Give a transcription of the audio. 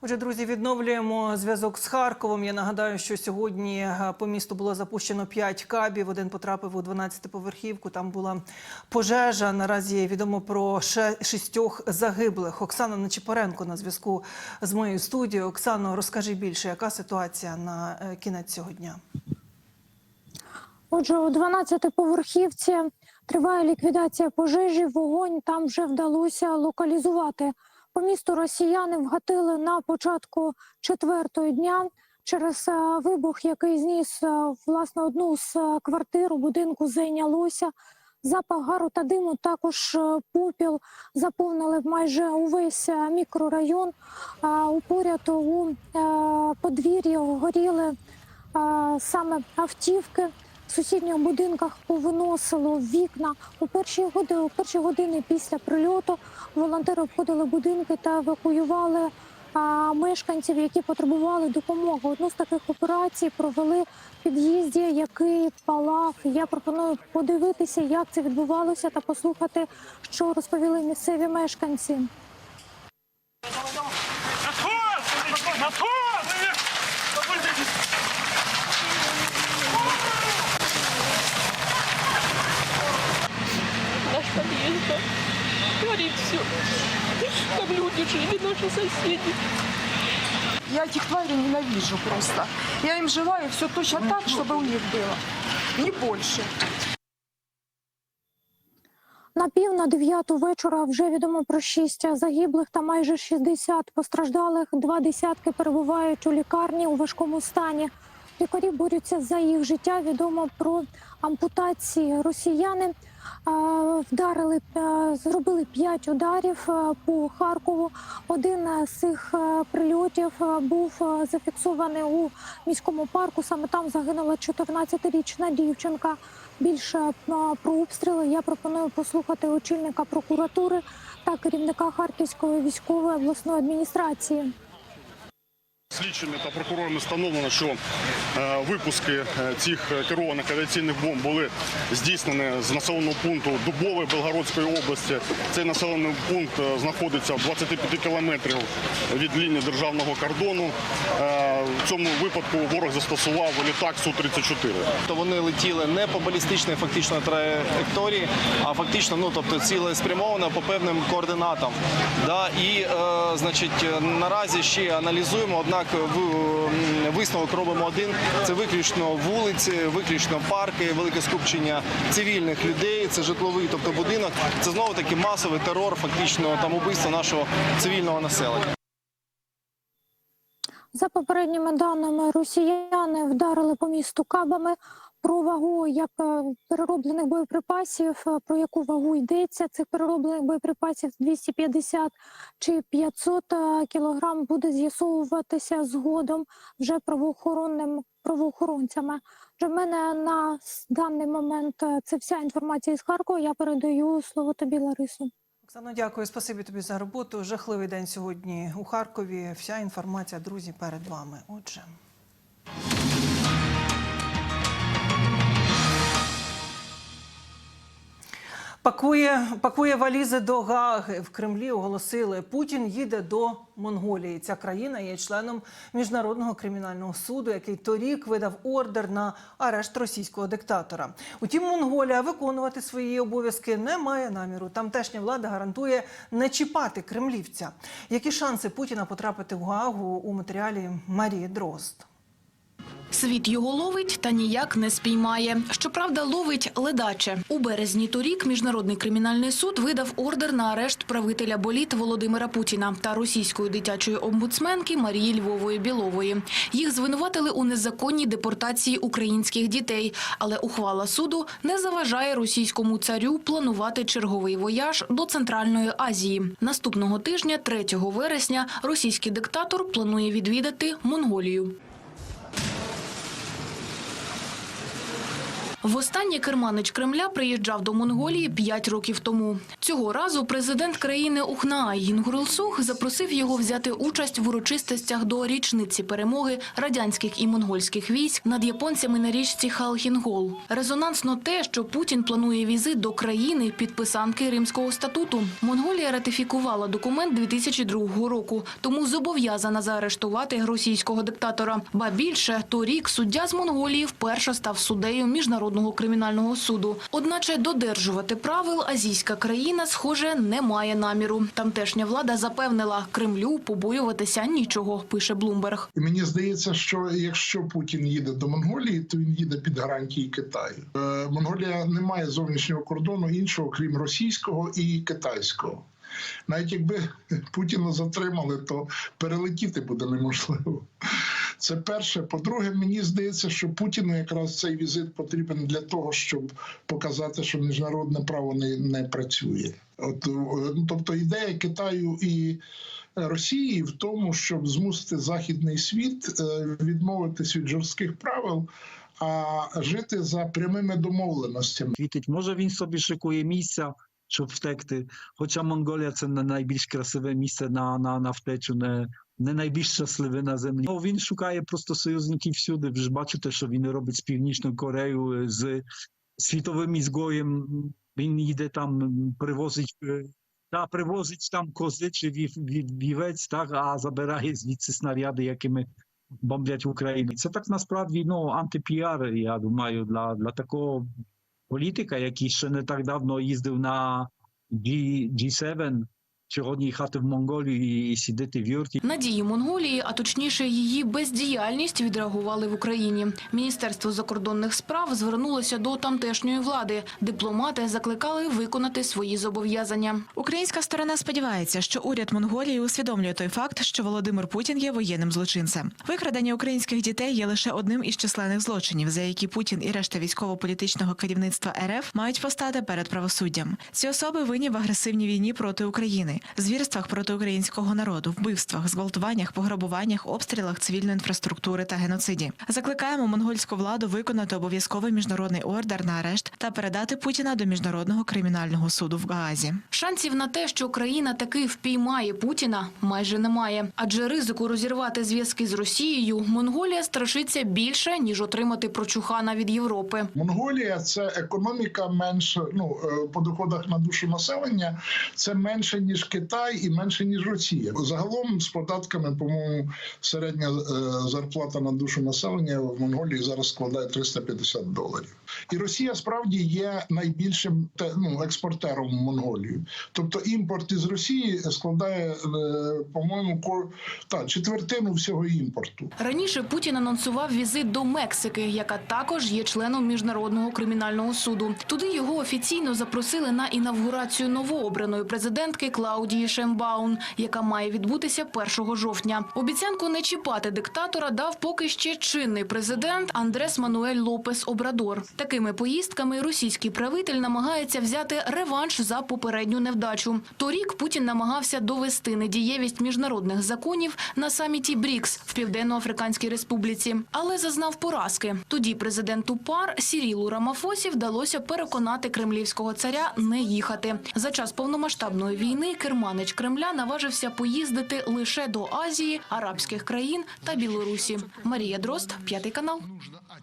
Отже, друзі, відновлюємо зв'язок з Харковом. Я нагадаю, що сьогодні е, по місту було запущено 5 кабів. Один потрапив у 12-поверхівку. Там була пожежа. Наразі відомо про шістьох загиблих. Оксана Нечипоренко на зв'язку з моєю студією. Оксано, розкажи більше, яка ситуація на е, кінець цього дня? Отже, у 12-поверхівці триває ліквідація пожежі. Вогонь там вже вдалося локалізувати. По місту росіяни вгатили на початку четвертого дня через е, вибух, який зніс е, власне одну з е, квартир у будинку зайнялося. Запах гару та диму також попіл заповнили майже увесь мікрорайон. У поряд у подвір'ї горіли саме автівки. В сусідніх будинках повиносило вікна у перші години, у перші години після прильоту. Волонтери обходили будинки та евакуювали а, мешканців, які потребували допомоги. Одну з таких операцій провели в під'їзді, який палав. Я пропоную подивитися, як це відбувалося, та послухати, що розповіли місцеві мешканці. Отход! Отход! все. Там люди жили, наши соседи. Я этих тварей ненавижу просто. Я им желаю все точно так, чтобы у них было. Не больше. На пів на дев'яту вечора вже відомо про шість загиблих та майже 60 постраждалих. Два десятки перебувають у лікарні у важкому стані. Лікарі борються за їх життя. Відомо про ампутації. Росіяни е, вдарили, зробили п'ять ударів е, по Харкову. Один з цих е, прильотів е, був зафіксований у міському парку. Саме там загинула 14-річна дівчинка. Більше про обстріли я пропоную послухати очільника прокуратури та керівника Харківської військової обласної адміністрації. Слідчими та прокурорами встановлено, що е, випуски е, цих керованих авіаційних бомб були здійснені з населеного пункту Дубове Белгородської області. Цей населений пункт е, знаходиться в 25 кілометрів від лінії державного кордону. В цьому випадку ворог застосував літак Су-34. То вони летіли не по балістичній фактично траєкторії, а фактично, ну тобто цілеспрямовано по певним координатам. Да? І е, значить, наразі ще аналізуємо, однак в, висновок робимо один: це виключно вулиці, виключно парки, велике скупчення цивільних людей, це житловий, тобто будинок. Це знову таки масовий терор, фактично там убивство нашого цивільного населення. За попередніми даними, росіяни вдарили по місту кабами. Про вагу як е, перероблених боєприпасів, е, про яку вагу йдеться цих перероблених боєприпасів 250 чи 500 е, кілограм буде з'ясовуватися згодом вже правоохоронним правоохоронцями. В мене на даний момент це вся інформація з Харкова. Я передаю слово тобі, Ларису. Оксано, дякую. Спасибі тобі за роботу. Жахливий день сьогодні у Харкові. Вся інформація, друзі, перед вами. Отже. Пакує, пакує валізи до Гаги. В Кремлі оголосили, Путін їде до Монголії. Ця країна є членом Міжнародного кримінального суду, який торік видав ордер на арешт російського диктатора. Утім, Монголія виконувати свої обов'язки не має наміру. Тамтешня влада гарантує не чіпати кремлівця. Які шанси Путіна потрапити в Гаагу у матеріалі Марії Дрозд? Світ його ловить та ніяк не спіймає. Щоправда, ловить ледаче. У березні торік міжнародний кримінальний суд видав ордер на арешт правителя боліт Володимира Путіна та російської дитячої омбудсменки Марії Львової Білової. Їх звинуватили у незаконній депортації українських дітей, але ухвала суду не заважає російському царю планувати черговий вояж до Центральної Азії. Наступного тижня, 3 вересня, російський диктатор планує відвідати Монголію. Востаннє керманич Кремля приїжджав до Монголії п'ять років тому. Цього разу президент країни Ухнаай Інгурилсух запросив його взяти участь в урочистостях до річниці перемоги радянських і монгольських військ над японцями на річці Халхінгол. Резонансно те, що Путін планує візит до країни підписанки Римського статуту. Монголія ратифікувала документ 2002 року, тому зобов'язана заарештувати російського диктатора. Ба більше торік суддя з Монголії вперше став суддею міжнародного кримінального суду. Одначе додержувати правил азійська країна, схоже, не має наміру. Тамтешня влада запевнила Кремлю побоюватися нічого. Пише Блумберг. І мені здається, що якщо Путін їде до Монголії, то він їде під гарантії Китаю. Е, Монголія не має зовнішнього кордону іншого, крім російського і китайського. Навіть якби Путіна затримали, то перелетіти буде неможливо. Це перше. По-друге, мені здається, що Путіну якраз цей візит потрібен для того, щоб показати, що міжнародне право не, не працює. От, е, ну, тобто ідея Китаю і Росії в тому, щоб змусити західний світ е, відмовитись від жорстких правил, а жити за прямими домовленостями. Світить. Може він собі шикує місця, щоб втекти. Хоча Монголія це не найбільш красиве місце на, на, на втечу, не, не найбільш щасливе на землі. Ну, він шукає просто союзників всюди. Ви ж бачите, що він робить з Північною Кореєю, з світовим ізгоєм. Він їде там, привозить. е, Та привозить там кози чи вів, вів, вівець, так, а забирає звідси снаряди, якими бомблять Україну. Це так насправді ну, антипіар, я думаю, для, для такого політика, який ще не так давно їздив на G, G7, сьогодні їхати в Монголію і сидіти в юрті. Надії Монголії, а точніше її бездіяльність, відреагували в Україні. Міністерство закордонних справ звернулося до тамтешньої влади. Дипломати закликали виконати свої зобов'язання. Українська сторона сподівається, що уряд Монголії усвідомлює той факт, що Володимир Путін є воєнним злочинцем. Викрадення українських дітей є лише одним із численних злочинів, за які Путін і решта військово-політичного керівництва РФ мають постати перед правосуддям. Ці особи винні в агресивній війні проти України, звірствах проти українського народу, вбивствах, зґвалтуваннях, пограбуваннях, обстрілах цивільної інфраструктури та геноциді. Закликаємо монгольську владу виконати обов'язковий міжнародний ордер на арешт та передати Путіна до міжнародного кримінального суду в Гаазі. Шансів на те, що країна таки впіймає Путіна, майже немає. Адже ризику розірвати зв'язки з Росією Монголія страшиться більше ніж отримати прочухана від Європи. Монголія це економіка менше ну е, по доходах на душу населення. Це менше ніж Китай і менше ніж Росія. Загалом з податками, по-моєму, середня е, зарплата на душу населення в Монголії зараз складає 350 доларів. І Росія справді є найбільшим ну, експортером в Монголію. Тобто імпорт із Росії складає, е, по-моєму, та четвертину всього імпорту. Раніше Путін анонсував візит до Мексики, яка також є членом міжнародного кримінального суду. Туди його офіційно запросили на інавгурацію новообраної президентки Клаудії Шембаун, яка має відбутися 1 жовтня. Обіцянку не чіпати диктатора дав поки ще чинний президент Андрес Мануель Лопес Обрадор. Такими поїздками російський правитель намагається взяти реванш за попередню невдачу. Торік Путін намагався довести недієвість міжнародних законів на саміті БРІКС в Південно-Африканській Республіці, але зазнав поразки. Тоді президенту ПАР Сірілу Рамафосі вдалося переконати кремлівського царя не їхати. За час повномасштабної війни керманич Кремля наважився поїздити лише до Азії, арабських країн та Білорусі. Марія Дрозд, п'ятий канал.